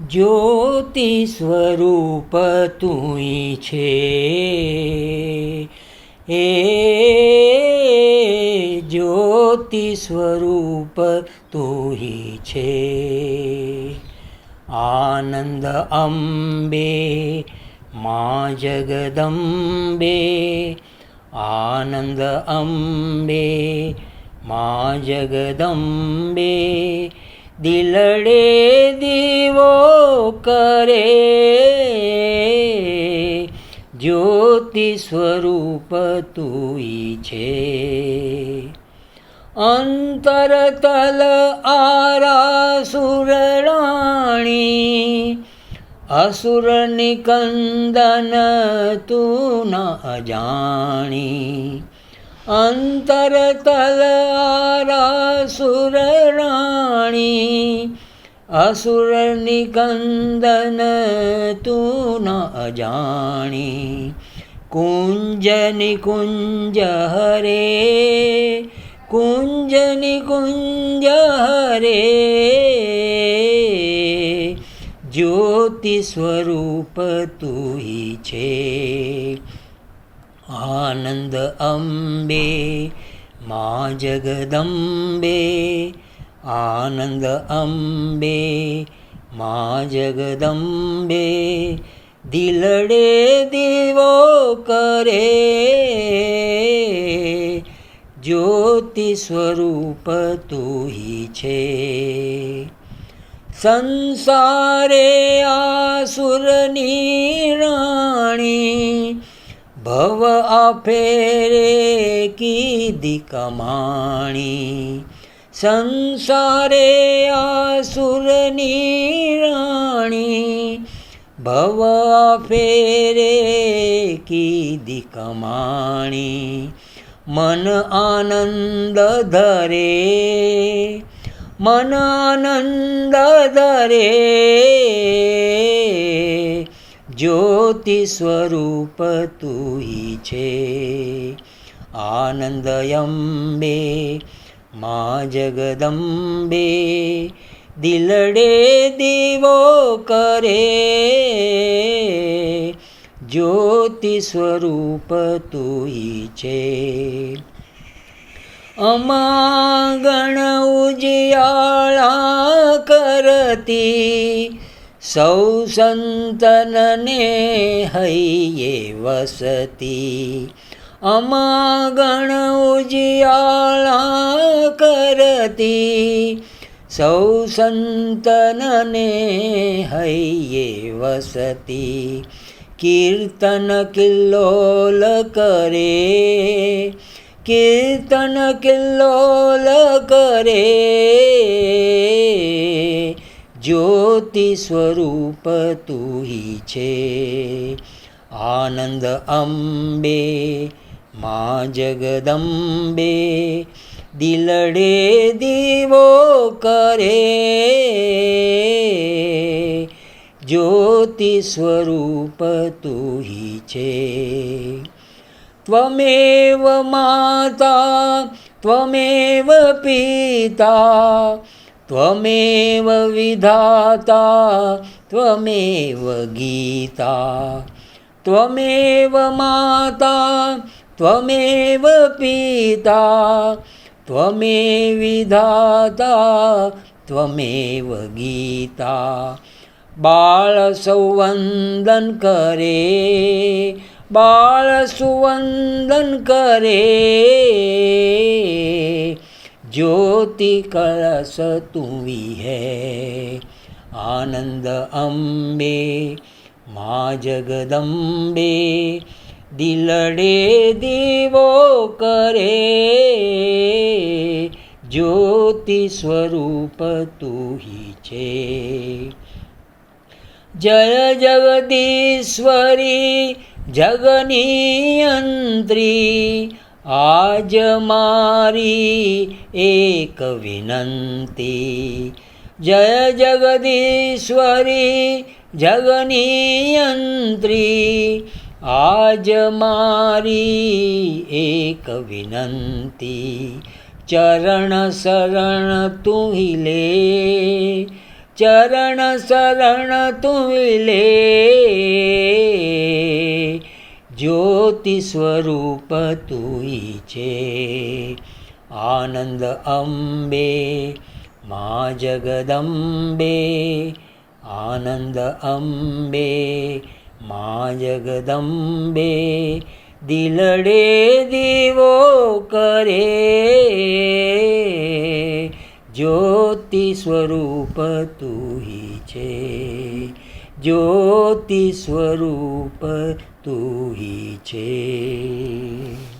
જ્યોતિ સ્વરૂપ તુંય છે. એ જ્યોતિ સ્વરૂપ તુંય છે. આનંદ અંબે, મા જગદંબે, આનંદ અંબે, મા જગદંબે દિલડે દીવો કરે. જ્યોતિ સ્વરૂપ તુઈ છે. અંતરતલ આરા સુરરાણી અસુર નિકંદન તું ન અજાણી. અંતરતલ આરા સુરરાણી અસુર નિકંદન તું ન અજાણી. કુંજ નિકુંજ હરે, કુંજ નિકુંજ હરે. જ્યોતિ સ્વરૂપ તું છે. આનંદ અંબે મા જગદંબે આનંદ અંબે મા જગદંબે દિલડે દીવો કરે જ્યોતિ સ્વરૂપ તુહી છે સંસારે આસુરની રાણી ભવ અફેરે કીધી કમાણી. સંસારે આસુરની રાણી. ભવ આફેરે કીધી કમાણી. મન આનંદ ધરે. મન આનંદ ધરે. જ્યોતિ સ્વરૂપ તુહી છે. આનંદયંબે, મા જગદંબે, દિલડે દીવો કરે. જ્યોતિ સ્વરૂપ તુહી છે. અમાગણ ઉજિયાળા કરતી સૌ સંતનને હૈયે વસતી અમાગણ ઉજિયાળા કરતી સૌ સંતનને હૈયે વસતી કીર્તન કિલ્લોલ કરે કીર્તન કિલ્લોલ કરે જ્યોતિ સ્વરૂપ તુહી છે. આનંદ અંબે, મા જગદંબે, દિલડે દીવો કરે. જ્યોતિ સ્વરૂપ તુહી છે. ત્વમેવ માતા, ત્વમેવ પિતા ત્વમેવ વિધાતા ત્વમેવ ગીતા ત્વમેવ માતા ત્વમેવ પિતા ત્વમે વિધાતા ત્વમેવ ગીતા બાળ સંવંદન કરે બાળ સુવંદન કરે જ્યોતિ કળશ તુવી હે આનંદ અંબે, મા જગદંબે, દિલડે દીવો કરે. જ્યોતિ સ્વરૂપ તુહી છે. જય જગદીશ્વરી, જગનિયંત્રી આજ મારી એક વિનંતી. જય જગદીશ્વરી જગનિયંત્રી. આજ મારી એક વિનંતી. ચરણ શરણ તું લે, ચરણ શરણ તું લે. જ્યોતિ સ્વરૂપ તુઈ છે આનંદ અંબે, મા જગદંબે, આનંદ અંબે, મા જગદંબે, દિલડે દીવો કરે. જ્યોતિ સ્વરૂપ તુહી છે જ્યોતિ સ્વરૂપ તુહી છે.